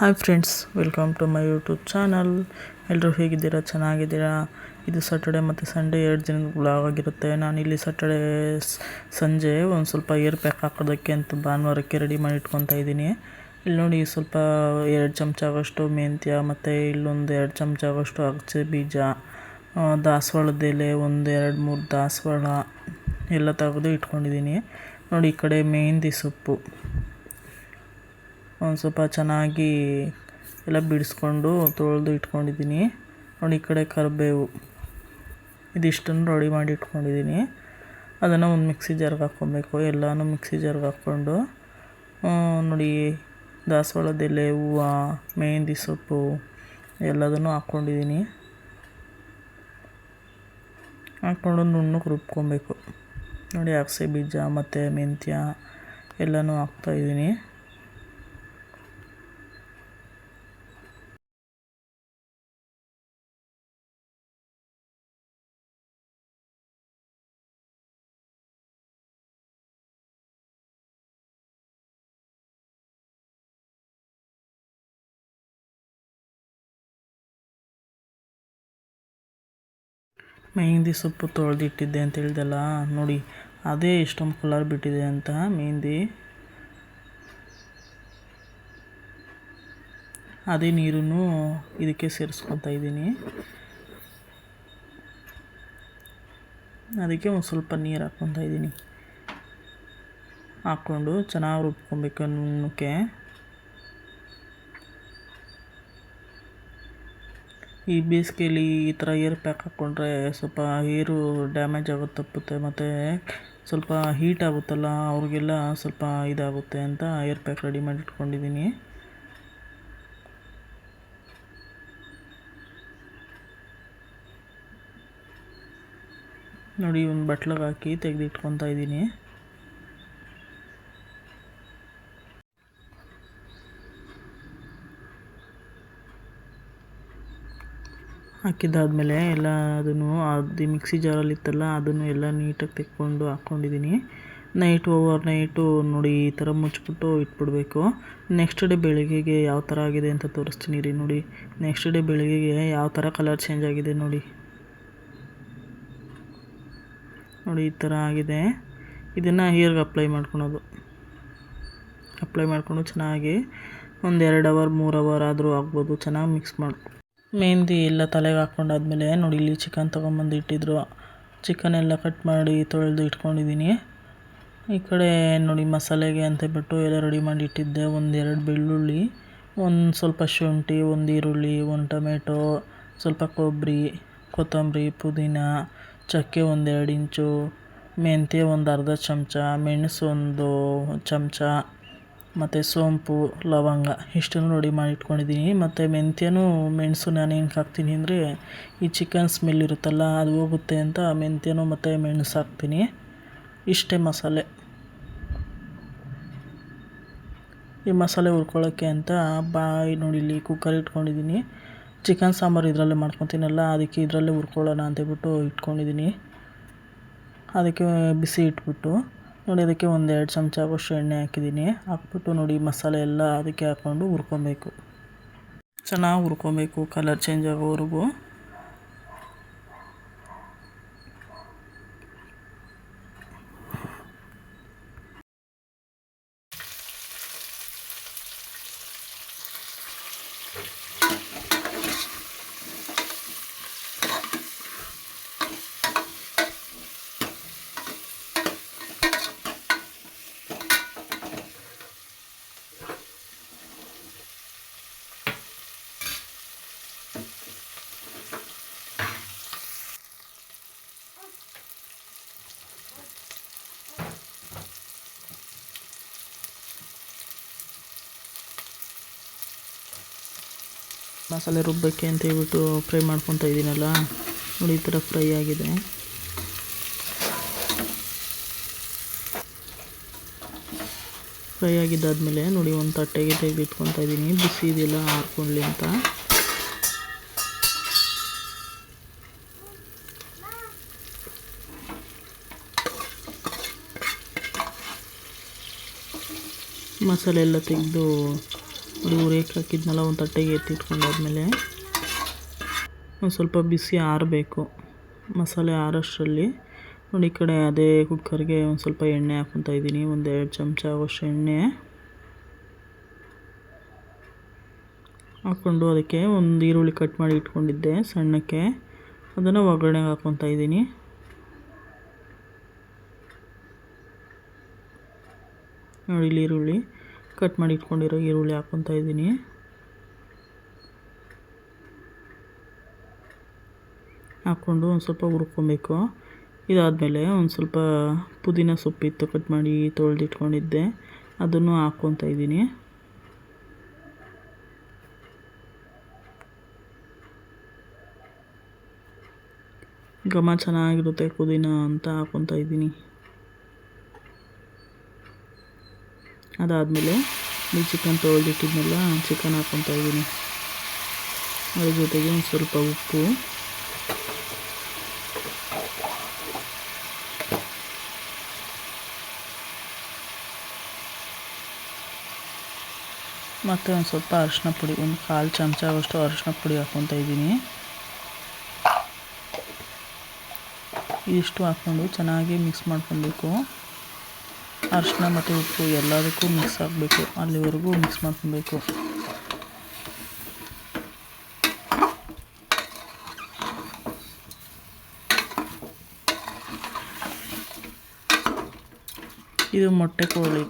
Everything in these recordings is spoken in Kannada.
Hi friends, welcome to my YouTube channel. ಎಲ್ಲರೂ ಹೇಗಿದ್ದೀರಾ? ಚೆನ್ನಾಗಿದ್ದೀರಾ? ಇದು ಸಾಟರ್ಡೆ ಮತ್ತು ಸಂಡೇ ಎರಡು ದಿನದ ಬ್ಲಾಗ್ ಆಗಿರುತ್ತೆ. ನಾನಿಲ್ಲಿ ಸ್ಯಾಟರ್ಡೇ ಸಂಜೆ ಒಂದು ಸ್ವಲ್ಪ ಏರ್ ಪ್ಯಾಕ್ ಹಾಕೋದಕ್ಕೆ ಅಂತ ಭಾನುವಾರಕ್ಕೆ ರೆಡಿ ಮಾಡಿ ಇಟ್ಕೊತಾ ಇದ್ದೀನಿ. ಇಲ್ಲಿ ನೋಡಿ ಸ್ವಲ್ಪ ಎರಡು ಚಮಚ ಆಗೋಷ್ಟು ಮೆಂತ್ಯ ಮತ್ತು ಇಲ್ಲೊಂದು ಎರಡು ಚಮಚ ಆಗೋಷ್ಟು ಅಗಸೆ ಬೀಜ ದಾಸವಾಳದ ಎಲೆ, ಒಂದು ಎರಡು ಮೂರು ದಾಸವಾಳ ಎಲ್ಲ ತೆಗೆದು ಇಟ್ಕೊಂಡಿದ್ದೀನಿ. ನೋಡಿ ಈ ಕಡೆ ಮೆಹಂದಿ ಸೊಪ್ಪು. ಒಂದು ಸ್ವಲ್ಪ ಚೆನ್ನಾಗಿ ಎಲ್ಲ ಬಿಡಿಸ್ಕೊಂಡು ತೊಳೆದು ಇಟ್ಕೊಂಡಿದ್ದೀನಿ. ನೋಡಿ, ಈ ಕಡೆ ಕರಿಬೇವು. ಇದಿಷ್ಟನ್ನು ರೆಡಿ ಮಾಡಿ ಇಟ್ಕೊಂಡಿದ್ದೀನಿ. ಅದನ್ನು ಒಂದು ಮಿಕ್ಸಿ ಜಾರ್ಗೆ ಹಾಕ್ಕೊಬೇಕು. ಎಲ್ಲನೂ ಮಿಕ್ಸಿ ಜಾರ್ಗೆ ಹಾಕ್ಕೊಂಡು ನೋಡಿ, ದಾಸವಾಳದ ಎಲೆ, ಹೂವು, ಮೆಹಂದಿ ಸೊಪ್ಪು ಎಲ್ಲದನ್ನು ಹಾಕ್ಕೊಂಡಿದ್ದೀನಿ. ಹಾಕ್ಕೊಂಡು ನುಣ್ಣಗೆ ರುಬ್ಕೊಬೇಕು. ನೋಡಿ, ಅಗಸೆ ಬೀಜ, ಮತ್ತು ಮೆಂತ್ಯ ಎಲ್ಲನೂ ಹಾಕ್ತಾಯಿದ್ದೀನಿ ಮೆಹಂದಿ ಸೊಪ್ಪು ತೊಳೆದಿಟ್ಟಿದ್ದೆ ಅಂತ ಹೇಳಿದೆಲ್ಲ? ನೋಡಿ, ಅದೇ ಇಷ್ಟೊಂದು ಕಲರ್ ಬಿಟ್ಟಿದೆ ಅಂತ ಮೆಹಂದಿ ಅದೇ ನೀರನ್ನು ಇದಕ್ಕೆ ಸೇರಿಸ್ಕೊತಾ ಇದ್ದೀನಿ. ಅದಕ್ಕೆ ಒಂದು ಸ್ವಲ್ಪ ನೀರು ಹಾಕ್ಕೊತಾ ಇದ್ದೀನಿ. ಹಾಕ್ಕೊಂಡು ಚೆನ್ನಾಗಿ ರುಬ್ಕೊಬೇಕು ನುಣ್ಣಕ್ಕೆ ಈ ಬೇಸಿಗೆಯಲ್ಲಿ ಈ ಥರ ಏರ್ ಪ್ಯಾಕ್ ಹಾಕ್ಕೊಂಡ್ರೆ ಸ್ವಲ್ಪ ಏರು ಡ್ಯಾಮೇಜ್ ಆಗೋದು ತಪ್ಪುತ್ತೆ, ಮತ್ತು ಸ್ವಲ್ಪ ಹೀಟ್ ಆಗುತ್ತಲ್ಲ, ಅವ್ರಿಗೆಲ್ಲ ಸ್ವಲ್ಪ ಇದಾಗುತ್ತೆ ಅಂತ ಏರ್ ಪ್ಯಾಕ್ ರೆಡಿ ಮಾಡಿ ಇಟ್ಕೊಂಡಿದ್ದೀನಿ. ನೋಡಿ, ಒಂದು ಬಟ್ಲಗೆ ಹಾಕಿ ತೆಗೆದಿಟ್ಕೊತಾ ಇದ್ದೀನಿ. ಹಾಕಿದ್ದಾದಮೇಲೆ ಎಲ್ಲ ಅದನ್ನು ಅದು ಮಿಕ್ಸಿ ಜಾರಲ್ಲಿ ಇತ್ತಲ್ಲ, ಅದನ್ನು ಎಲ್ಲ ನೀಟಾಗಿ ತೆಕ್ಕೊಂಡು ಹಾಕ್ಕೊಂಡಿದ್ದೀನಿ. ನೈಟ್ ಓವರ್ ನೈಟು ನೋಡಿ ಈ ಥರ ಮುಚ್ಚಿಬಿಟ್ಟು ಇಟ್ಬಿಡಬೇಕು. ನೆಕ್ಸ್ಟ್ ಡೇ ಬೆಳಗ್ಗೆಗೆ ಯಾವ ಥರ ಆಗಿದೆ ಅಂತ ತೋರಿಸ್ತೀನಿ ರೀ ನೋಡಿ. ನೆಕ್ಸ್ಟ್ ಡೇ ಬೆಳಗ್ಗೆಗೆ ಯಾವ ಥರ ಕಲರ್ ಚೇಂಜ್ ಆಗಿದೆ ನೋಡಿ. ನೋಡಿ ಈ ಥರ ಆಗಿದೆ. ಇದನ್ನು ಹೇರ್ಗೆ ಅಪ್ಲೈ ಮಾಡ್ಕೊಳೋದು. ಅಪ್ಲೈ ಮಾಡಿಕೊಂಡು ಚೆನ್ನಾಗಿ ಒಂದು ಎರಡು ಅವರ್ ಮೂರು ಅವರ್ ಆದರೂ ಆಗ್ಬೋದು. ಚೆನ್ನಾಗಿ ಮಿಕ್ಸ್ ಮಾಡಿ. ಮೆಹಂದಿ ಎಲ್ಲ ತಲೆಗೆ ಹಾಕ್ಕೊಂಡಾದ್ಮೇಲೆ ನೋಡಿ, ಇಲ್ಲಿ ಚಿಕನ್ ತೊಗೊಂಬಂದು ಇಟ್ಟಿದ್ರು. ಚಿಕನ್ ಎಲ್ಲ ಕಟ್ ಮಾಡಿ ತೊಳೆದು ಇಟ್ಕೊಂಡಿದ್ದೀನಿ ಈ ಕಡೆ ನೋಡಿ, ಮಸಾಲೆಗೆ ಅಂತ ಬಿಟ್ಟು ಎಲ್ಲ ರೆಡಿ ಮಾಡಿ ಇಟ್ಟಿದ್ದೆ. ಒಂದೆರಡು ಬೆಳ್ಳುಳ್ಳಿ, ಒಂದು ಸ್ವಲ್ಪ ಶುಂಠಿ, ಒಂದು ಈರುಳ್ಳಿ, ಒಂದು ಟೊಮೆಟೊ, ಸ್ವಲ್ಪ ಕೊಬ್ಬರಿ ಕೊತ್ತಂಬರಿ, ಪುದೀನ, ಚಕ್ಕೆ ಒಂದೆರಡು ಇಂಚು, ಮೆಂತ್ಯ ಒಂದು ಅರ್ಧ ಚಮಚ, ಮೆಣಸು ಒಂದು ಚಮಚ. ಮತ್ತು ಸೋಂಪು, ಲವಂಗ ಇಷ್ಟನ್ನು ರೆಡಿ ಮಾಡಿ ಇಟ್ಕೊಂಡಿದ್ದೀನಿ. ಮತ್ತು ಮೆಂತ್ಯನೂ, ಮೆಣಸು ನಾನು ಏನಕ್ಕೆ ಹಾಕ್ತೀನಿ ಅಂದರೆ ಈ ಚಿಕನ್ ಸ್ಮೆಲ್ ಇರುತ್ತಲ್ಲ, ಅದು ಹೋಗುತ್ತೆ ಅಂತ ಮೆಂತ್ಯನೂ ಮತ್ತು ಮೆಣಸು ಹಾಕ್ತೀನಿ. ಇಷ್ಟೇ ಮಸಾಲೆ. ಈ ಮಸಾಲೆ ಹುರ್ಕೊಳ್ಳೋಕ್ಕೆ ಅಂತ ಬಾಯಿ ನೋಡಿ ಇಲ್ಲಿ ಕುಕ್ಕರ್ ಇಟ್ಕೊಂಡಿದ್ದೀನಿ. ಚಿಕನ್ ಸಾಂಬಾರು ಇದರಲ್ಲೇ ಮಾಡ್ಕೊತೀನಲ್ಲ, ಅದಕ್ಕೆ ಇದರಲ್ಲೇ ಹುರ್ಕೊಳ್ಳೋಣ ಅಂತೇಳ್ಬಿಟ್ಟು ಇಟ್ಕೊಂಡಿದ್ದೀನಿ. ಅದಕ್ಕೆ ಬಿಸಿ ಇಟ್ಬಿಟ್ಟು. ನೋಡಿ, ಅದಕ್ಕೆ ಒಂದು ಎರಡು ಚಮಚ ಆಗೋಷ್ಟು ಎಣ್ಣೆ ಹಾಕಿದ್ದೀನಿ. ಹಾಕ್ಬಿಟ್ಟು ನೋಡಿ, ಮಸಾಲೆ ಎಲ್ಲ ಅದಕ್ಕೆ ಹಾಕ್ಕೊಂಡು ಹುರ್ಕೊಬೇಕು. ಚೆನ್ನಾಗಿ ಹುರ್ಕೊಬೇಕು ಕಲರ್ ಚೇಂಜ್ ಆಗೋವರೆಗೂ. ಮಸಾಲೆ ರುಬ್ಬಕ್ಕೆ ಅಂತ ಹೇಳ್ಬಿಟ್ಟು ಫ್ರೈ ಮಾಡ್ಕೊತಾ ಇದ್ದೀನಲ್ಲ, ನೋಡಿ ಈ ಥರ ಫ್ರೈ ಆಗಿದೆ. ಫ್ರೈ ಆಗಿದ್ದಾದಮೇಲೆ ನೋಡಿ ಒಂದು ತಟ್ಟೆಗೆ ತೆಗೆದು ಇಟ್ಕೊತಾ ಇದ್ದೀನಿ, ಬಿಸಿ ಇದೆಲ್ಲ ಹಾರ್ಕೊಳ್ಳಿ ಅಂತ. ಮಸಾಲೆ ಎಲ್ಲ ತೆಗೆದು ನೋಡಿ ರೇಟ್ ಹಾಕಿದ್ನಲ್ಲ, ಒಂದು ತಟ್ಟೆಗೆ ಎತ್ತಿಟ್ಕೊಂಡಾದ್ಮೇಲೆ ಒಂದು ಸ್ವಲ್ಪ ಬಿಸಿ ಆರಬೇಕು ಮಸಾಲೆ ಆರೋಷ್ಟರಲ್ಲಿ. ನೋಡಿ, ಈ ಕಡೆ ಅದೇ ಕುಕ್ಕರ್ಗೆ ಒಂದು ಸ್ವಲ್ಪ ಎಣ್ಣೆ ಹಾಕ್ಕೊತಾ ಇದ್ದೀನಿ. ಒಂದು ಎರಡು ಚಮಚ ಆಗೋಷ್ಟು ಎಣ್ಣೆ ಹಾಕ್ಕೊಂಡು ಅದಕ್ಕೆ ಒಂದು ಈರುಳ್ಳಿ ಕಟ್ ಮಾಡಿ ಇಟ್ಕೊಂಡಿದ್ದೆ ಸಣ್ಣಕ್ಕೆ. ಅದನ್ನು ಒಗ್ಗರಣೆಗೆ ಹಾಕ್ಕೊತಾ ಇದ್ದೀನಿ. ನೋಡಿ, ಇಲ್ಲಿ ಈರುಳ್ಳಿ. ಕಟ್ ಮಾಡಿ ಇಟ್ಕೊಂಡಿರೋ ಈರುಳ್ಳಿ ಹಾಕ್ಕೊತಾ ಇದ್ದೀನಿ. ಹಾಕ್ಕೊಂಡು ಒಂದು ಸ್ವಲ್ಪ ಹುರ್ಕೊಬೇಕು. ಇದಾದಮೇಲೆ ಒಂದು ಸ್ವಲ್ಪ ಪುದೀನ ಸೊಪ್ಪಿತ್ತು ಕಟ್ ಮಾಡಿ ತೊಳೆದಿಟ್ಕೊಂಡಿದ್ದೆ. ಅದನ್ನು ಹಾಕ್ಕೊತಾ ಇದ್ದೀನಿ. ಘಮ ಚೆನ್ನಾಗಿರುತ್ತೆ ಪುದೀನ ಅಂತ ಹಾಕ್ಕೊತಾ ಇದ್ದೀನಿ. ಅದಾದಮೇಲೆ ಈ ಚಿಕನ್ ತೊಳೆದಿಟ್ಟಿದ್ನೆಲ್ಲ ಚಿಕನ್ ಹಾಕ್ಕೊತಾ ಇದ್ದೀನಿ. ಅದ್ರ ಜೊತೆಗೆ ಒಂದು ಸ್ವಲ್ಪ ಉಪ್ಪು. ಮತ್ತು ಒಂದು ಸ್ವಲ್ಪ ಅರಿಶಿನ ಪುಡಿ, ಒಂದು ಕಾಲು ಚಮಚ ಆಗೋಷ್ಟು ಅರಿಶಿನ ಪುಡಿ ಹಾಕ್ಕೊತಾ ಇದ್ದೀನಿ. ಇಷ್ಟು ಹಾಕ್ಕೊಂಡು ಚೆನ್ನಾಗಿ ಮಿಕ್ಸ್ ಮಾಡ್ಕೊಬೇಕು. ಅರಿಶಿನ ಮತ್ತು ಉಪ್ಪು ಎಲ್ಲದಕ್ಕೂ ಮಿಕ್ಸ್ ಆಗಬೇಕು. ಅಲ್ಲಿವರೆಗೂ ಮಿಕ್ಸ್ ಮಾಡ್ಕೊಬೇಕು. ಇದು ಮೊಟ್ಟೆ ಕೋಳಿ.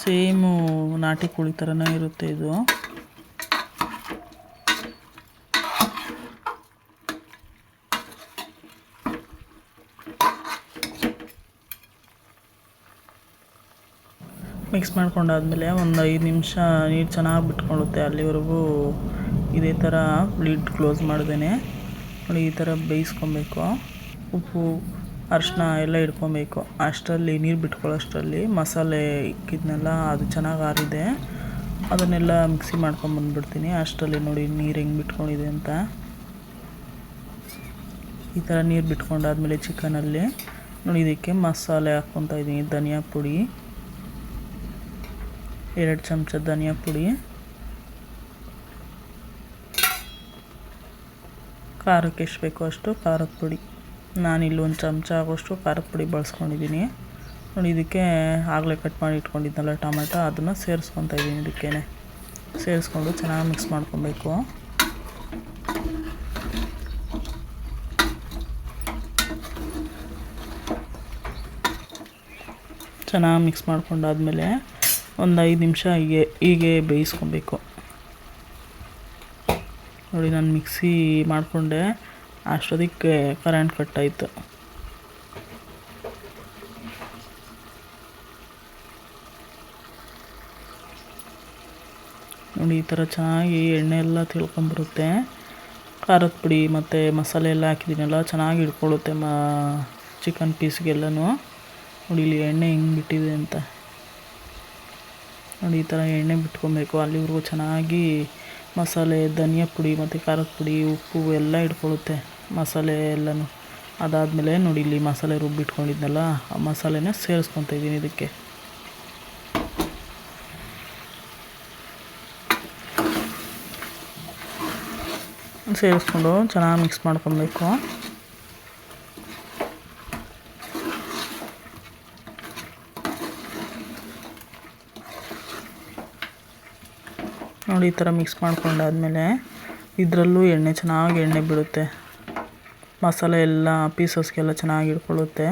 ಸೇಮು ನಾಟಿ ಕೋಳಿ ಥರನೇ ಇರುತ್ತೆ ಇದು. ಮಿಕ್ಸ್ ಮಾಡ್ಕೊಂಡಾದ್ಮೇಲೆ ಒಂದು ಐದು ನಿಮಿಷ ನೀರು ಚೆನ್ನಾಗಿ ಬಿಟ್ಕೊಳ್ಳುತ್ತೆ. ಅಲ್ಲಿವರೆಗೂ ಇದೇ ಥರ ಲಿಡ್ ಕ್ಲೋಸ್ ಮಾಡ್ದೇನೆ. ನೋಡಿ ಈ ಥರ ಬೇಯಿಸ್ಕೊಬೇಕು. ಉಪ್ಪು ಅರಿಶಿನ ಎಲ್ಲ ಇಟ್ಕೊಬೇಕು. ಅಷ್ಟರಲ್ಲಿ, ನೀರು ಬಿಟ್ಕೊಳ್ಳೋಷ್ಟರಲ್ಲಿ ಮಸಾಲೆ ಇಕ್ಕಿದ್ನೆಲ್ಲ ಅದು ಚೆನ್ನಾಗಿ ಆರಿದೆ. ಅದನ್ನೆಲ್ಲ ಮಿಕ್ಸಿ ಮಾಡ್ಕೊಂಬಂದ್ಬಿಡ್ತೀನಿ ಅಷ್ಟರಲ್ಲಿ ನೋಡಿ ನೀರು ಹೆಂಗೆ ಬಿಟ್ಕೊಂಡಿದೆ ಅಂತ. ಈ ಥರ ನೀರು ಬಿಟ್ಕೊಂಡಾದ್ಮೇಲೆ ಚಿಕನಲ್ಲಿ ನೋಡಿ ಇದಕ್ಕೆ ಮಸಾಲೆ ಹಾಕ್ಕೊತಾ ಇದ್ದೀನಿ ಧನಿಯಾ ಪುಡಿ. ಎರಡು ಚಮಚ ಧನಿಯಾ ಪುಡಿ, ಖಾರಕ್ಕೆ ಎಷ್ಟು ಬೇಕೋ ಅಷ್ಟು ಖಾರದ ಪುಡಿ. ನಾನಿಲ್ಲಿ ಒಂದು ಚಮಚ ಆಗೋಷ್ಟು ಖಾರದ ಪುಡಿ ಬಳಸ್ಕೊಂಡಿದ್ದೀನಿ. ನೋಡಿ, ಇದಕ್ಕೆ ಆಗಲೇ ಕಟ್ ಮಾಡಿ ಇಟ್ಕೊಂಡಿದ್ನಲ್ಲ ಟೊಮೆಟೊ, ಅದನ್ನು ಸೇರಿಸ್ಕೊತಾ ಇದ್ದೀನಿ ಇದಕ್ಕೇ ಸೇರಿಸ್ಕೊಂಡು ಚೆನ್ನಾಗಿ ಮಿಕ್ಸ್ ಮಾಡ್ಕೊಬೇಕು. ಚೆನ್ನಾಗಿ ಮಿಕ್ಸ್ ಮಾಡ್ಕೊಂಡಾದ್ಮೇಲೆ ಒಂದು ಐದು ನಿಮಿಷ ಹೀಗೆ ಹೀಗೆ ಬೇಯಿಸ್ಕೊಬೇಕು. ನೋಡಿ ನಾನು ಮಿಕ್ಸಿ ಮಾಡಿಕೊಂಡೆ ಅಷ್ಟೊದಕ್ಕೆ ಕರೆಂಟ್ ಕಟ್ಟಾಯಿತು. ನೋಡಿ ಈ ಥರ ಚೆನ್ನಾಗಿ ಎಣ್ಣೆ ಎಲ್ಲ ತಿಳ್ಕೊಂಬರುತ್ತೆ ಖಾರದ ಪುಡಿ ಮತ್ತು ಮಸಾಲೆ ಎಲ್ಲ ಹಾಕಿದ್ದೀನಲ್ಲ, ಚೆನ್ನಾಗಿ ಹಿಡ್ಕೊಳ್ಳುತ್ತೆ ಮಾ ಚಿಕನ್ ಪೀಸ್ಗೆಲ್ಲನೂ ನೋಡಿ ಇಲ್ಲಿ ಎಣ್ಣೆ ಹೆಂಗೆ ಬಿಟ್ಟಿದೆ ಅಂತ. ನೋಡಿ, ಈ ಥರ ಎಣ್ಣೆ ಬಿಟ್ಕೊಬೇಕು. ಅಲ್ಲಿವರೆಗೂ ಚೆನ್ನಾಗಿ ಮಸಾಲೆ, ಧನಿಯಾ ಪುಡಿ ಮತ್ತು ಖಾರದ ಪುಡಿ, ಉಪ್ಪು ಎಲ್ಲ ಇಟ್ಕೊಳ್ಳುತ್ತೆ ಮಸಾಲೆ ಎಲ್ಲನೂ. ಅದಾದಮೇಲೆ ನೋಡಿ, ಇಲ್ಲಿ ಮಸಾಲೆ ರುಬ್ಬಿಟ್ಕೊಂಡಿದ್ನಲ್ಲ ಆ ಮಸಾಲೆನ ಸೇರಿಸ್ಕೊತ ಇದ್ದೀನಿ ಇದಕ್ಕೆ. ಸೇರಿಸ್ಕೊಂಡು ಚೆನ್ನಾಗಿ ಮಿಕ್ಸ್ ಮಾಡ್ಕೊಬೇಕು. ನೋಡಿ ಈ ಥರ ಮಿಕ್ಸ್ ಮಾಡ್ಕೊಂಡಾದ್ಮೇಲೆ ಇದರಲ್ಲೂ ಎಣ್ಣೆ ಚೆನ್ನಾಗಿ ಎಣ್ಣೆ ಬಿಡುತ್ತೆ ಮಸಾಲೆ ಎಲ್ಲ ಪೀಸಸ್ಗೆಲ್ಲ ಚೆನ್ನಾಗಿ ಹಿಡ್ಕೊಳ್ಳುತ್ತೆ.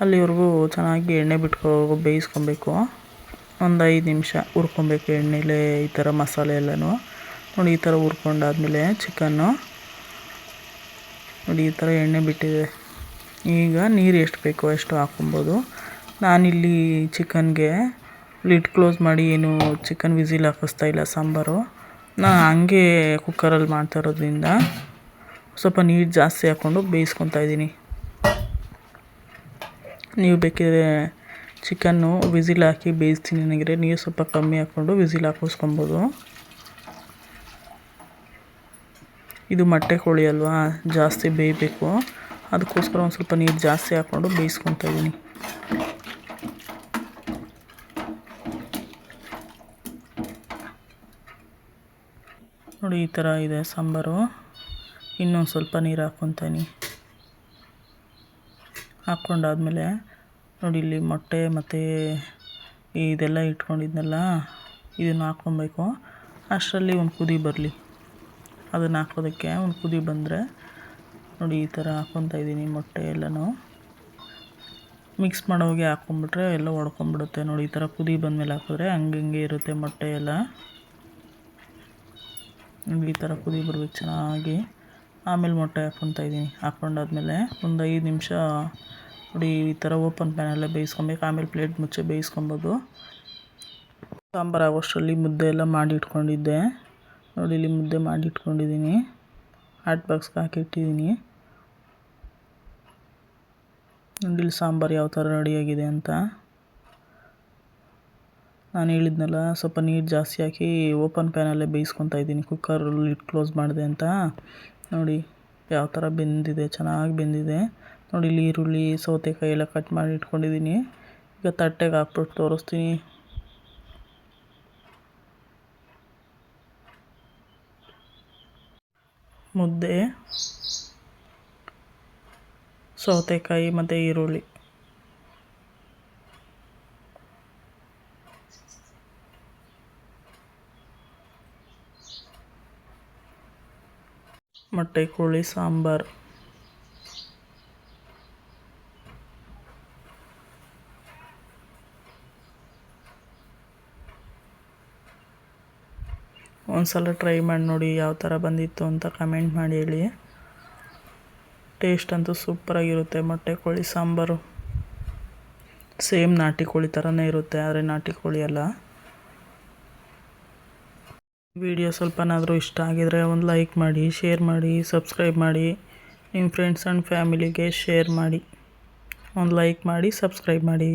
ಅಲ್ಲಿವರೆಗೂ ಚೆನ್ನಾಗಿ ಎಣ್ಣೆ ಬಿಟ್ಕೊ, ಬೇಯಿಸ್ಕೊಬೇಕು. ಒಂದು ಐದು ನಿಮಿಷ ಹುರ್ಕೊಬೇಕು ಎಣ್ಣೆಲೆ ಈ ಥರ ಮಸಾಲೆ ಎಲ್ಲನೂ. ನೋಡಿ ಈ ಥರ ಹುರ್ಕೊಂಡಾದಮೇಲೆ ಚಿಕನ್ನು ನೋಡಿ ಈ ಥರ ಎಣ್ಣೆ ಬಿಟ್ಟಿದೆ. ಈಗ ನೀರು ಎಷ್ಟು ಬೇಕೋ ಅಷ್ಟು ಹಾಕ್ಕೊಬೋದು. ನಾನಿಲ್ಲಿ ಚಿಕನ್ಗೆ ಲಿಡ್ ಕ್ಲೋಸ್ ಮಾಡಿ ಏನು ಚಿಕನ್ ವಿಝಿಲ್ ಹಾಕಿಸ್ತಾ ಇಲ್ಲ, ಸಾಂಬಾರು. ನಾನು ಹಂಗೆ ಕುಕ್ಕರಲ್ಲಿ ಮಾಡ್ತಾ ಇರೋದ್ರಿಂದ ಸ್ವಲ್ಪ ನೀರು ಜಾಸ್ತಿ ಹಾಕ್ಕೊಂಡು ಬೇಯಿಸ್ಕೊತಾ ಇದ್ದೀನಿ. ನೀವು ಬೇಕಿದ್ರೆ ಚಿಕನ್ನು ವಿಸಿಲ್ ಹಾಕಿ ಬೇಯಿಸ್ತೀನಿ ನನಗೆ ನೀರು ಸ್ವಲ್ಪ ಕಮ್ಮಿ ಹಾಕ್ಕೊಂಡು ವಿಸಿಲ್ ಹಾಕಿಸ್ಕೊಬೋದು. ಇದು ಮೊಟ್ಟೆ ಕೋಳಿ ಅಲ್ವಾ, ಜಾಸ್ತಿ ಬೇಯಬೇಕು ಅದಕ್ಕೋಸ್ಕರ ಒಂದು ಸ್ವಲ್ಪ ನೀರು ಜಾಸ್ತಿ ಹಾಕ್ಕೊಂಡು ಬೇಯಿಸ್ಕೊತಾ ಇದ್ದೀನಿ. ನೋಡಿ ಈ ಥರ ಇದೆ ಸಾಂಬಾರು. ಇನ್ನೊಂದು ಸ್ವಲ್ಪ ನೀರು ಹಾಕ್ಕೊತೀನಿ. ಹಾಕ್ಕೊಂಡಾದಮೇಲೆ ನೋಡಿ ಇಲ್ಲಿ ಮೊಟ್ಟೆ ಮತ್ತು ಇದೆಲ್ಲ ಇಟ್ಕೊಂಡಿದ್ನಲ್ಲ, ಇದನ್ನು ಹಾಕ್ಕೊಬೇಕು. ಅಷ್ಟರಲ್ಲಿ ಒಂದು ಕುದಿ ಬರಲಿ. ಅದನ್ನು ಹಾಕೋದಕ್ಕೆ ಒಂದು ಕುದಿ ಬಂದರೆ ನೋಡಿ ಈ ಥರ ಹಾಕ್ಕೊತಾ ಇದ್ದೀನಿ ಮೊಟ್ಟೆ ಎಲ್ಲನೂ. ಮಿಕ್ಸ್ ಮಾಡೋಗೆ ಹಾಕ್ಕೊಂಬಿಟ್ರೆ ಎಲ್ಲ ಒಡ್ಕೊಂಬಿಡುತ್ತೆ ನೋಡಿ ಈ ಥರ ಕುದಿ ಬಂದಮೇಲೆ ಹಾಕಿದ್ರೆ ಹಂಗೆ ಹಿಂಗೆ ಇರುತ್ತೆ ಮೊಟ್ಟೆ ಎಲ್ಲ. ಈ ಥರ ಕುದಿ ಬರ್ಬೇಕು ಚೆನ್ನಾಗಿ. ಆಮೇಲೆ ಮೊಟ್ಟೆ ಹಾಕ್ಕೊತಾ ಇದ್ದೀನಿ. ಹಾಕ್ಕೊಂಡಾದ್ಮೇಲೆ ಒಂದು ಐದು ನಿಮಿಷ ನೋಡಿ ಈ ಥರ ಓಪನ್ ಪ್ಯಾನಲ್ಲೇ ಬೇಯಿಸ್ಕೊಬೇಕು. ಆಮೇಲೆ ಪ್ಲೇಟ್ ಮುಚ್ಚೆ ಬೇಯಿಸ್ಕೊಬೋದು. ಸಾಂಬಾರು ಆಗೋಷ್ಟರಲ್ಲಿ ಮುದ್ದೆ ಎಲ್ಲ ಮಾಡಿ ಇಟ್ಕೊಂಡಿದ್ದೆ. ನೋಡಿ ಇಲ್ಲಿ ಮುದ್ದೆ ಮಾಡಿ ಇಟ್ಕೊಂಡಿದ್ದೀನಿ. ಹಾಟ್ ಬಾಕ್ಸ್ಗೆ ಹಾಕಿಟ್ಟಿದ್ದೀನಿ ನೋಡಿ ಇಲ್ಲಿ ಸಾಂಬಾರು ಯಾವ ಥರ ರೆಡಿಯಾಗಿದೆ ಅಂತ. ನಾನು ಹೇಳಿದ್ನಲ್ಲ, ಸ್ವಲ್ಪ ನೀರು ಜಾಸ್ತಿ ಹಾಕಿ ಓಪನ್ ಪ್ಯಾನಲ್ಲೇ ಬೇಯಿಸ್ಕೊತಾ ಇದ್ದೀನಿ. ಕುಕ್ಕರ್ ಲಿಡ್ ಕ್ಲೋಸ್ ಮಾಡಿದೆ ಅಂತ. ನೋಡಿ ಯಾವ ಥರ ಬೆಂದಿದೆ, ಚೆನ್ನಾಗಿ ಬೆಂದಿದೆ. ನೋಡಿ ಇಲ್ಲಿ ಈರುಳ್ಳಿ, ಸೌತೆಕಾಯಿ ಎಲ್ಲ ಕಟ್ ಮಾಡಿ ಇಟ್ಕೊಂಡಿದ್ದೀನಿ. ಈಗ ತಟ್ಟೆಗೆ ಹಾಕ್ಬಿಟ್ಟು ತೋರಿಸ್ತೀನಿ. ಮುದ್ದೆ, ಸೌತೆಕಾಯಿ ಮತ್ತು ಈರುಳ್ಳಿ. ಮೊಟ್ಟೆ, ಕೋಳಿ, ಸಾಂಬಾರು. ಒಂದು ಸಲ ಟ್ರೈ ಮಾಡಿ ನೋಡಿ ಯಾವ ಥರ ಬಂದಿತ್ತು ಅಂತ ಕಮೆಂಟ್ ಮಾಡಿ ಹೇಳಿ. ಟೇಸ್ಟ್ ಅಂತೂ ಸೂಪರಾಗಿರುತ್ತೆ ಮೊಟ್ಟೆ, ಕೋಳಿ, ಸಾಂಬಾರು. ಸೇಮ್ ನಾಟಿ ಕೋಳಿ ಥರನೇ ಇರುತ್ತೆ, ಆದರೆ ನಾಟಿ ಕೋಳಿ ಅಲ್ಲ. ವಿಡಿಯೋ ಸ್ವಲ್ಪನಾದರೂ ಇಷ್ಟ ಆಗಿದರೆ ಒಂದು ಲೈಕ್ ಮಾಡಿ, ಶೇರ್ ಮಾಡಿ, ಸಬ್ಸ್ಕ್ರೈಬ್ ಮಾಡಿ, ನಿಮ್ಮ ಫ್ರೆಂಡ್ಸ್ ಆ್ಯಂಡ್ ಫ್ಯಾಮಿಲಿಗೆ ಶೇರ್ ಮಾಡಿ. ಒಂದು ಲೈಕ್ ಮಾಡಿ, ಸಬ್ಸ್ಕ್ರೈಬ್ ಮಾಡಿ.